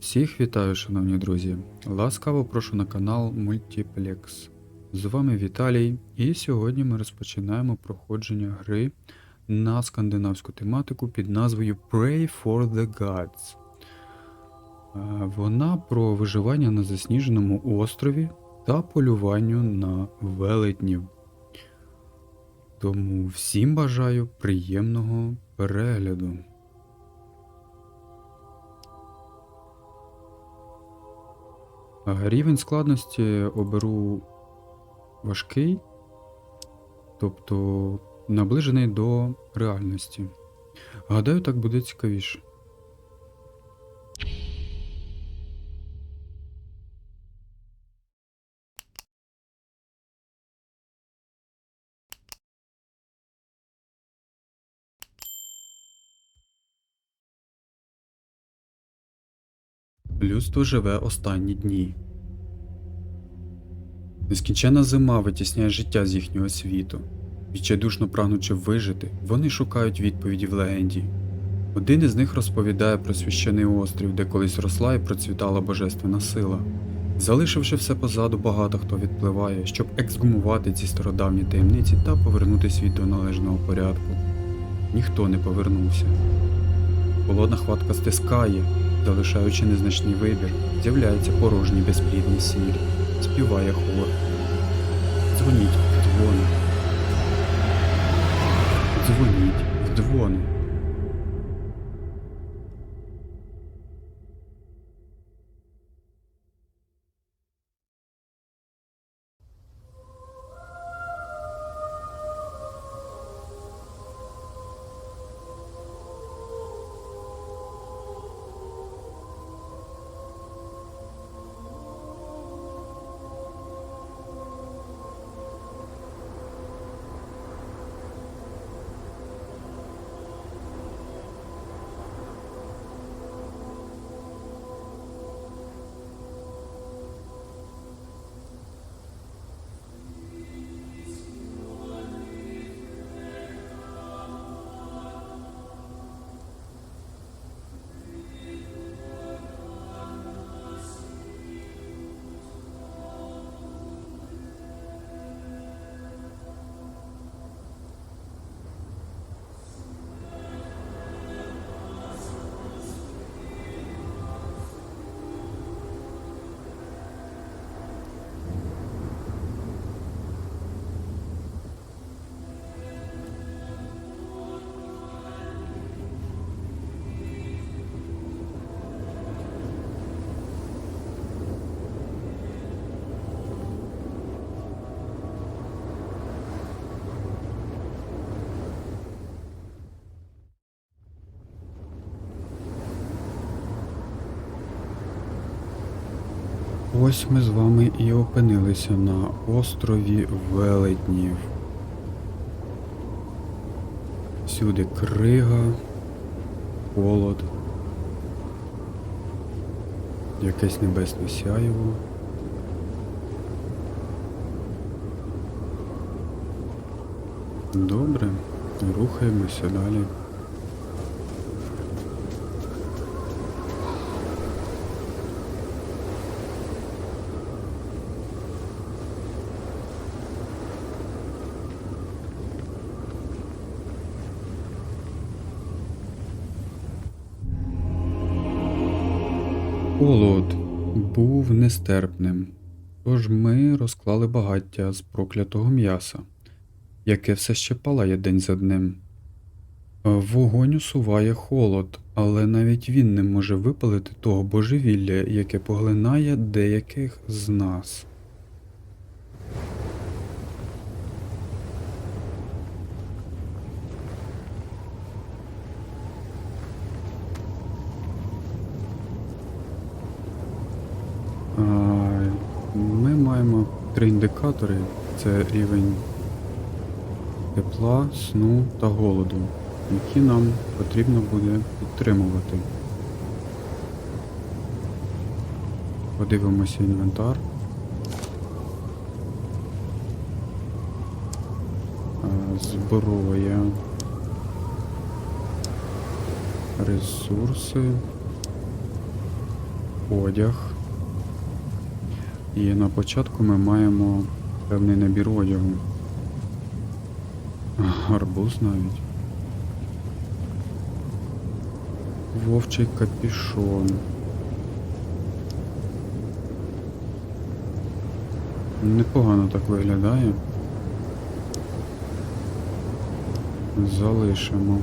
Всіх вітаю, шановні друзі! Ласкаво прошу на канал Multiplex. З вами Віталій, і сьогодні ми розпочинаємо проходження гри на скандинавську тематику під назвою Pray for the Gods. Е, Вона про виживання на засніженому острові та полюванню на велетнів. Тому всім бажаю приємного перегляду. Рівень складності оберу важкий, тобто наближений до реальності. Гадаю, так буде цікавіше. Людство живе останні дні. Нескінченна зима витісняє життя з їхнього світу. Відчайдушно прагнучи вижити, вони шукають відповіді в легенді. Один із них розповідає про священий острів, де колись росла і процвітала божественна сила. Залишивши все позаду, багато хто відпливає, щоб ексгумувати ці стародавні таємниці та повернути світ до належного порядку. Ніхто не повернувся. Холодна хватка стискає, залишаючи незначний вибір, з'являється порожній безплідний сіль, співає хор. Ось ми з вами і опинилися на острові Велетнів. Всюди крига, холод, якесь небесне сяєво. Добре, рухаємося далі. Холод був нестерпним, тож ми розклали багаття з проклятого м'яса, яке все ще палає день за днем. Вогонь усуває холод, але навіть він не може випалити того божевілля, яке поглинає деяких з нас. А, Ми маємо три індикатори: це рівень тепла, сну та голоду, які нам потрібно буде підтримувати. Подивимося інвентар. Зброя. Ресурси. одяг. І на початку ми маємо певний набір одягу. Гарбуз навіть. Вовчий капішон. Непогано так виглядає. Залишимо.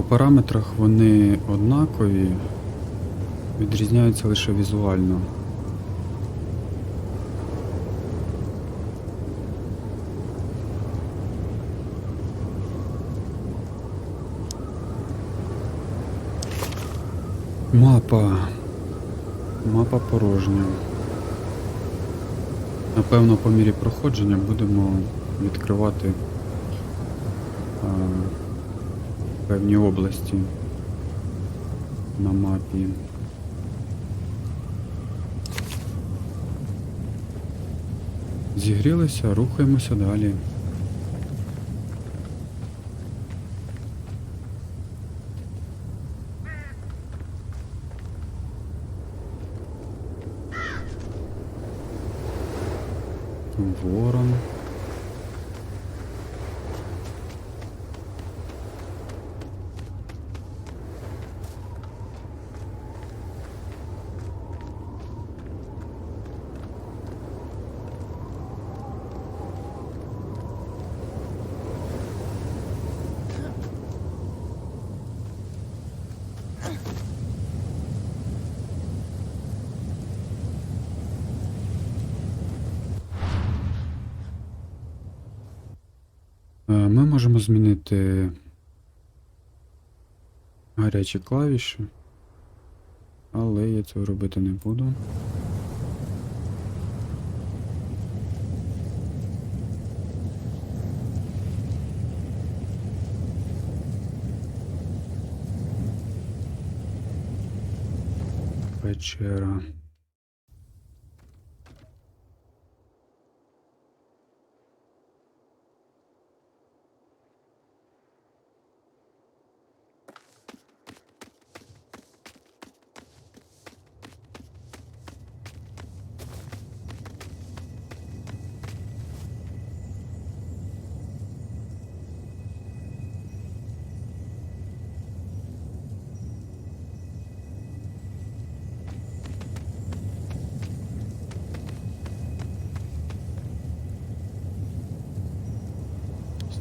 По параметрах вони однакові, відрізняються лише візуально. Мапа. Мапа порожня. Напевно, по мірі проходження будемо відкривати певні області на мапі. Зігрілися, рухаємося далі. Ворон. Е, Ми можемо змінити гарячі клавіші, але я цього робити не буду. Печера.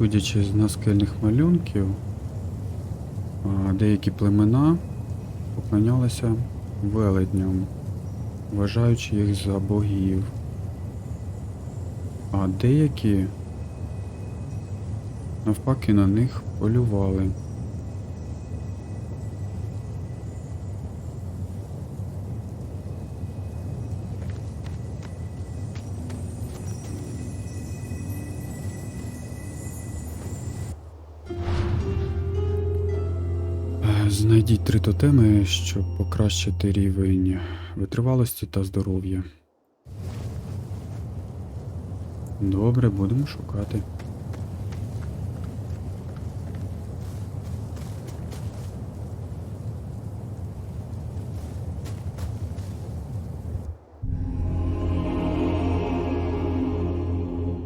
Судячи з наскельних малюнків, деякі племена поклонялися велетням, вважаючи їх за богів. А деякі навпаки на них полювали. Три тотеми, щоб покращити рівень витривалості та здоров'я. Добре, будемо шукати.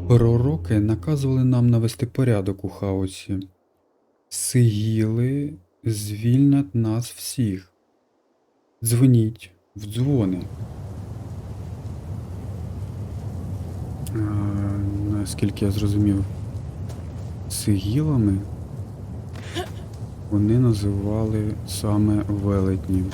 Пророки наказували нам навести порядок у хаосі. Сигіли звільнять нас всіх. Дзвоніть в дзвони. А, наскільки я зрозумів, сигілами вони називали саме велетнів.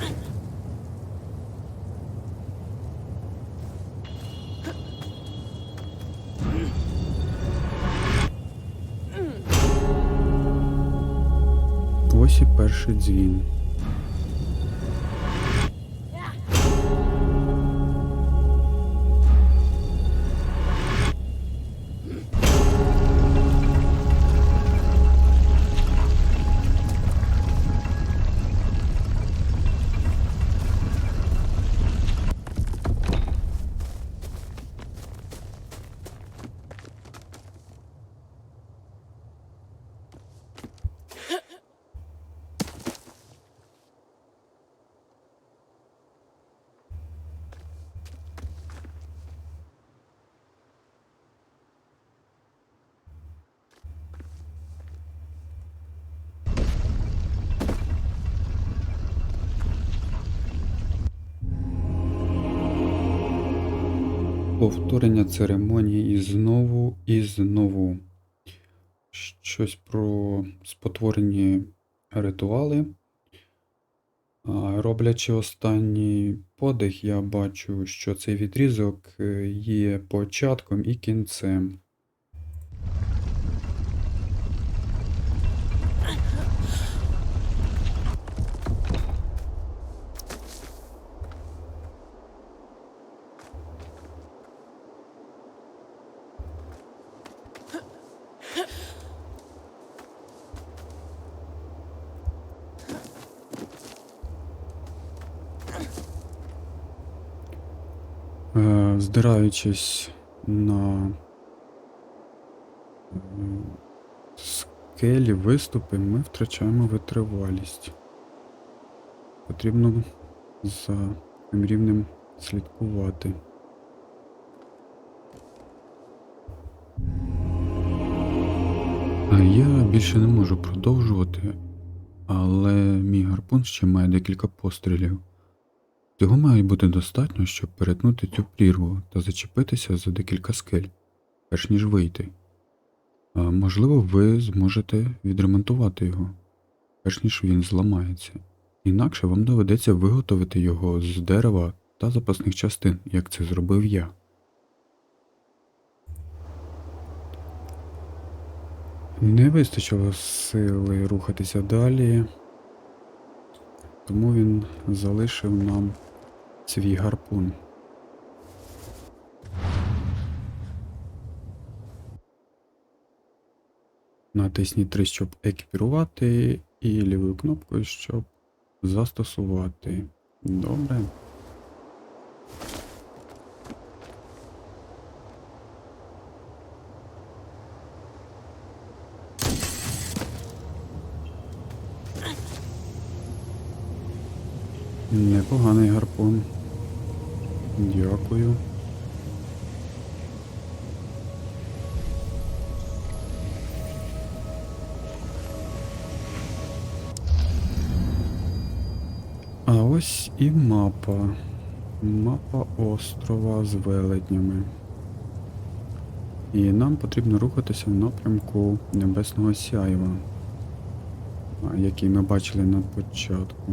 Ось і перший дзвін. Повторення церемонії і знову і знову. Щось про спотворені ритуали. Роблячи останній подих, я бачу, що цей відрізок е, є початком і кінцем. Здираючись на е, скелі виступи, ми втрачаємо витривалість. Потрібно за цим рівнем слідкувати. Я більше не можу продовжувати, але мій гарпун ще має декілька пострілів. Цього має бути достатньо, щоб перетнути цю прірву та зачепитися за декілька скель, перш ніж вийти. А, можливо, ви зможете відремонтувати його, перш ніж він зламається. Інакше вам доведеться виготовити його з дерева та запасних частин, як це зробив я. Не вистачило сили рухатися далі, тому він залишив нам свій гарпун. Натисніть 3, щоб екіпірувати, і лівою кнопкою, щоб застосувати. Добре. Непоганий гарпун. Дякую. А ось і мапа. Мапа острова з велетнями. І нам потрібно рухатися в напрямку Небесного Сяйва, який ми бачили на початку.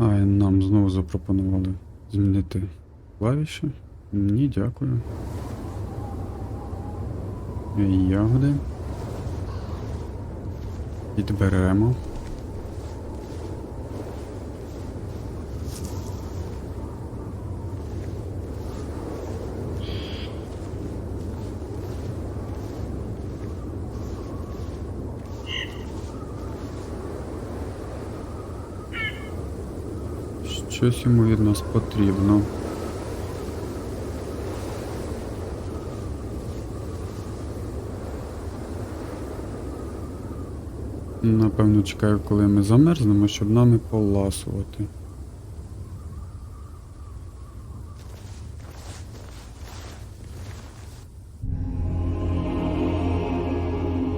А нам знову запропонували змінити клавіші. Ні, дякую. Ягоди. Підберемо. Щось йому від нас потрібно. Напевно, чекаю, коли ми замерзнемо, щоб нами поласувати.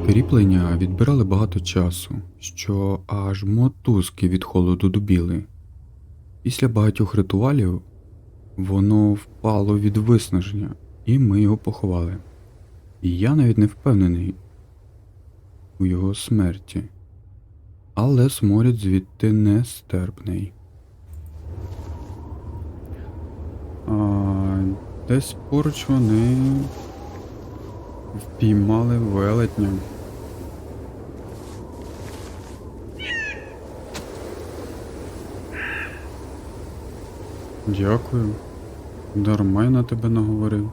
Кріплення відбирали багато часу, що аж мотузки від холоду дубіли. Після багатьох ритуалів воно впало від виснаження, і ми його поховали. І я навіть не впевнений у його смерті. Але сморід звідти нестерпний. А, десь поруч вони впіймали велетня. Дякую. Дарма я на тебе наговорив.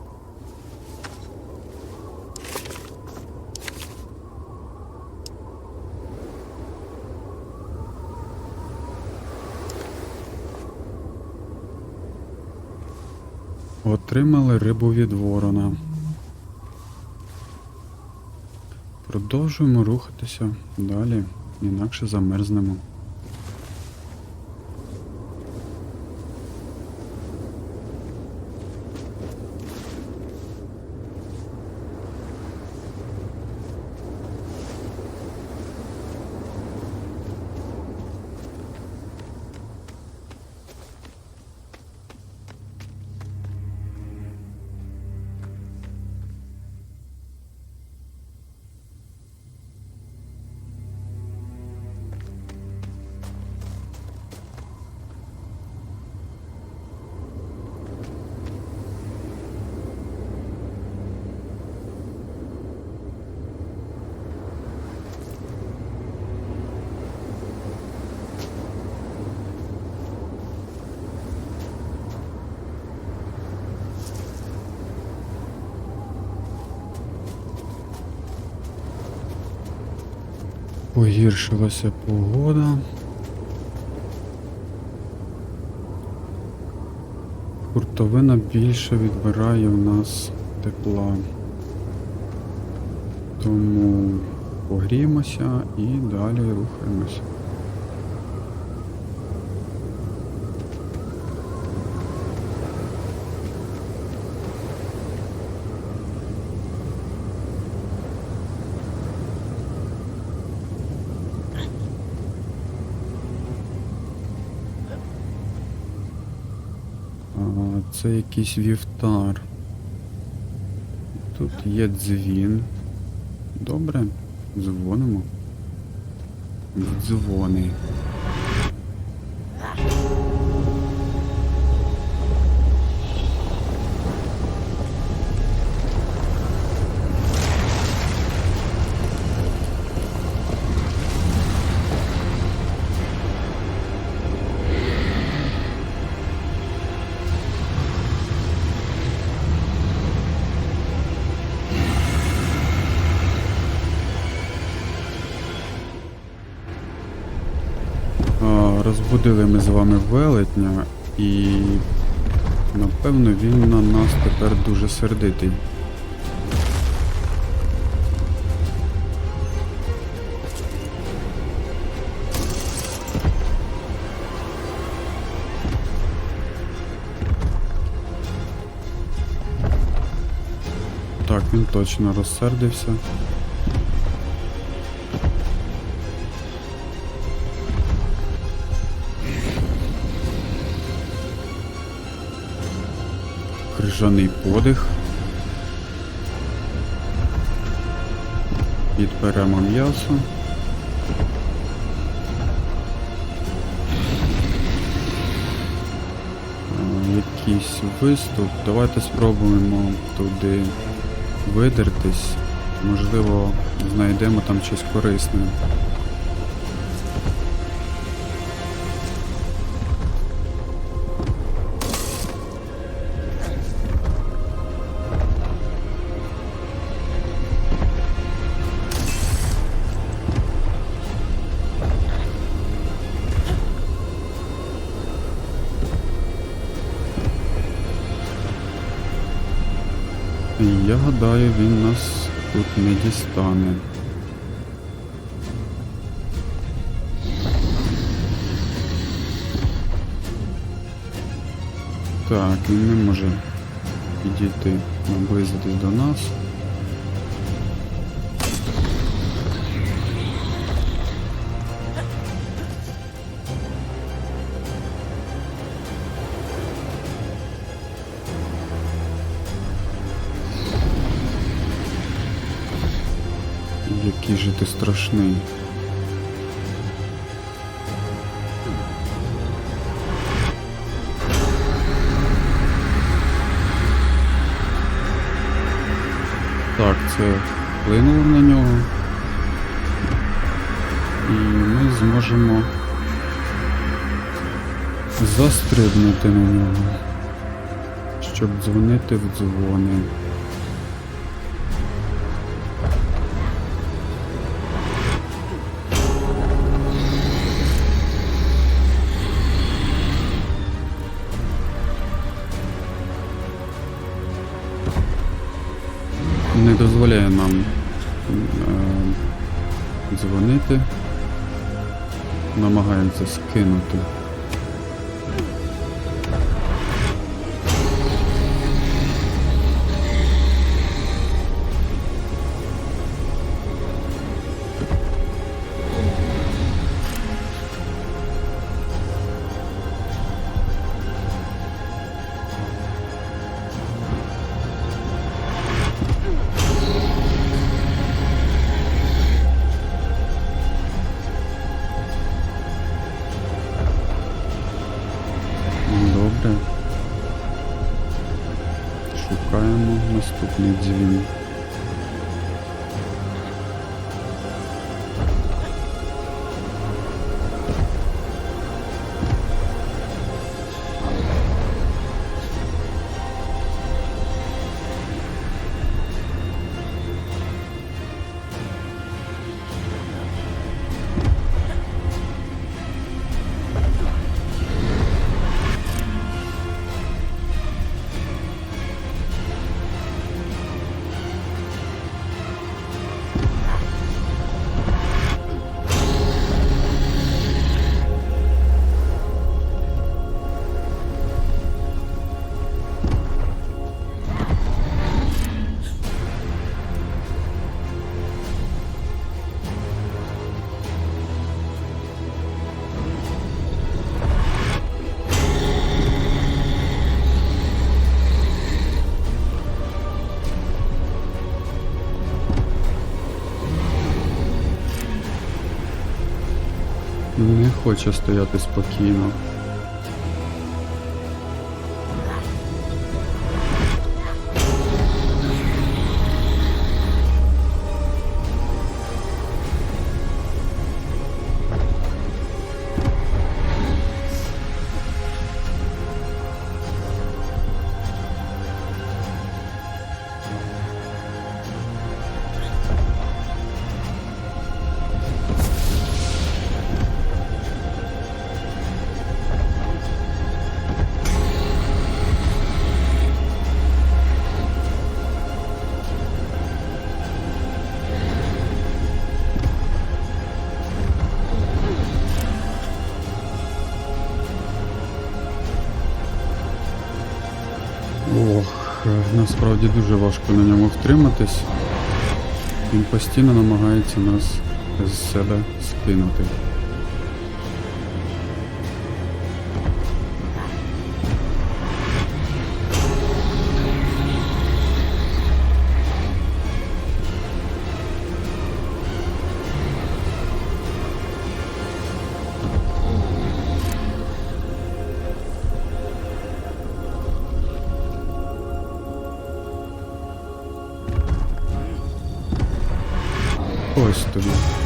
Отримали рибу від ворона. Продовжуємо рухатися далі, інакше замерзнемо. Погіршилася погода. Хуртовина більше відбирає в нас тепла. Тому погріємося і далі рухаємося. А, Це якийсь вівтар. Тут є дзвін. Добре, дзвонимо. Дзвони. Розбудили ми з вами велетня і напевно він на нас тепер дуже сердитий. Так, він точно розсердився. Крижаний подих. Підберемо м'ясо. Е, Якийсь виступ. Давайте спробуємо туди видертись. Можливо, знайдемо там щось корисне. Я гадаю, він нас тут не дістане. Так, він не може підійти, наблизитись до нас. Ти страшний. Так, це вплинуло на нього. І ми зможемо застрибнути на нього, щоб дзвонити в дзвони. Дозволяє нам е, дзвонити. Намагаємося скинути. drzwi. Хоче стояти спокійно. Насправді дуже важко на ньому втриматись. Він постійно намагається нас з себе скинути. Ось тобі.